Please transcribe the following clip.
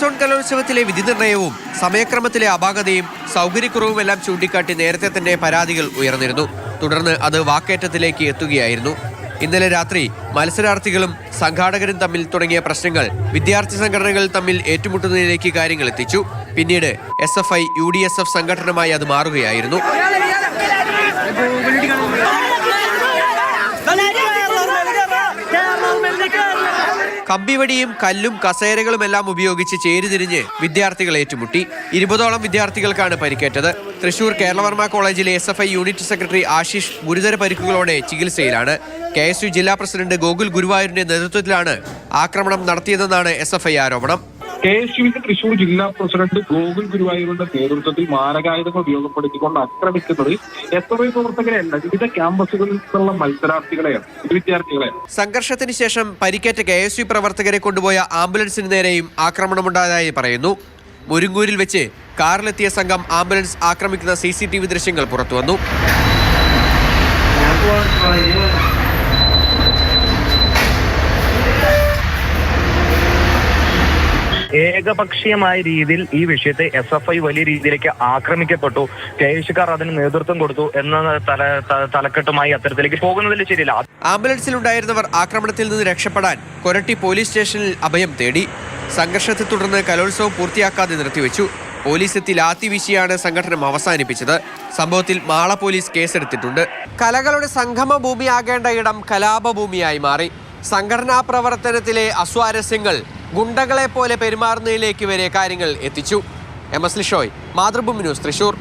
Zone കലോത്സവത്തിലെ വിധി നിർണയവും സമയക്രമത്തിലെ അപാകതയും സൗകര്യക്കുറവുമെല്ലാം ചൂണ്ടിക്കാട്ടി നേരത്തെ തന്നെ പരാതികൾ ഉയർന്നിരുന്നു. തുടർന്ന് അത് വാക്കേറ്റത്തിലേക്ക് എത്തുകയായിരുന്നു. ഇന്നലെ രാത്രി മത്സരാർത്ഥികളും സംഘാടകരും തമ്മിൽ തുടങ്ങിയ പ്രശ്നങ്ങൾ വിദ്യാർത്ഥി സംഘടനകൾ തമ്മിൽ ഏറ്റുമുട്ടുന്നതിലേക്ക് കാര്യങ്ങൾ എത്തിച്ചു. പിന്നീട് S F I U D S F സംഘടനമായി അത് മാറുകയായിരുന്നു. കമ്പിവടിയും കല്ലും കസേരകളും എല്ലാം ഉപയോഗിച്ച് ചേരിതിരിഞ്ഞ് വിദ്യാർത്ഥികൾ ഏറ്റുമുട്ടി. ഇരുപതോളം വിദ്യാർത്ഥികൾക്കാണ് പരിക്കേറ്റത്. തൃശൂർ കേരളവർമ്മ കോളേജിലെ S F I unit secretary Ashish ഗുരുതര പരിക്കുകളോടെ ചികിത്സയിലാണ്. കെ എസ് യു ജില്ലാ പ്രസിഡന്റ് ഗോകുൽ ഗുരുവായൂരിന്റെ നേതൃത്വത്തിലാണ് ആക്രമണം നടത്തിയതെന്നാണ് എസ് ആരോപണം. കെ എസ് യുവിന്റെ തൃശൂർ ജില്ലാ പ്രസിഡന്റ് ഗോകുൽ ഗുരുവായൂരിന്റെ നേതൃത്വത്തിൽ മാരകായുധങ്ങൾ ഉപയോഗപ്പെടുത്തിക്കൊണ്ട് ആക്രമിക്കുന്നത് എസ് എഫ് ഐ പ്രവർത്തകരെയല്ല വിവിധ ക്യാമ്പസുകളിൽ നിന്നുള്ള മത്സരാർത്ഥികളെയാണ് വിദ്യാർത്ഥികളെയാണ്. സംഘർഷത്തിന് ശേഷം പരിക്കേറ്റ കെ എസ് യു പ്രവർത്തകരെ കൊണ്ടുപോയ ആംബുലൻസിന് നേരെയും ആക്രമണമുണ്ടായതായി പറയുന്നു. മുരുങ്ങൂരിൽ വെച്ച് കാറിലെത്തിയ സംഘം ആംബുലൻസ് ആക്രമിക്കുന്ന സി സി ടി വി ദൃശ്യങ്ങൾ പുറത്തുവന്നു. ഏകപക്ഷീയമായ രീതിയിൽ ഈ വിഷയത്തെ എസ് എഫ് ഐ വലിയ രീതിയിലേക്ക് ആക്രമിക്കപ്പെട്ടു. കെ അതിന് നേതൃത്വം കൊടുത്തു എന്ന തല തലക്കെട്ടുമായി അത്തരത്തിലേക്ക് പോകുന്നതിൽ ശരിയില്ല. ആംബുലൻസിലുണ്ടായിരുന്നവർ ആക്രമണത്തിൽ നിന്ന് രക്ഷപ്പെടാൻ കൊരട്ടി പോലീസ് സ്റ്റേഷനിൽ അഭയം തേടി. സംഘർഷത്തെ തുടർന്ന് കലോത്സവം പൂർത്തിയാക്കാതെ നിർത്തിവെച്ചു. പോലീസ് എത്തി ലാത്തി വീശിയാണ് സംഘടനം അവസാനിപ്പിച്ചത്. സംഭവത്തിൽ മാള പോലീസ് കേസെടുത്തിട്ടുണ്ട്. കലകളുടെ സംഗമ ഭൂമിയാകേണ്ട ഇടം കലാപഭൂമിയായി മാറി. സംഘടനാ പ്രവർത്തനത്തിലെ അസ്വാരസ്യങ്ങൾ ഗുണ്ടകളെ പോലെ പെരുമാറുന്നതിലേക്ക് വരെ കാര്യങ്ങൾ എത്തിച്ചു. M S Lishoy Mathrubhumi news Thrissur.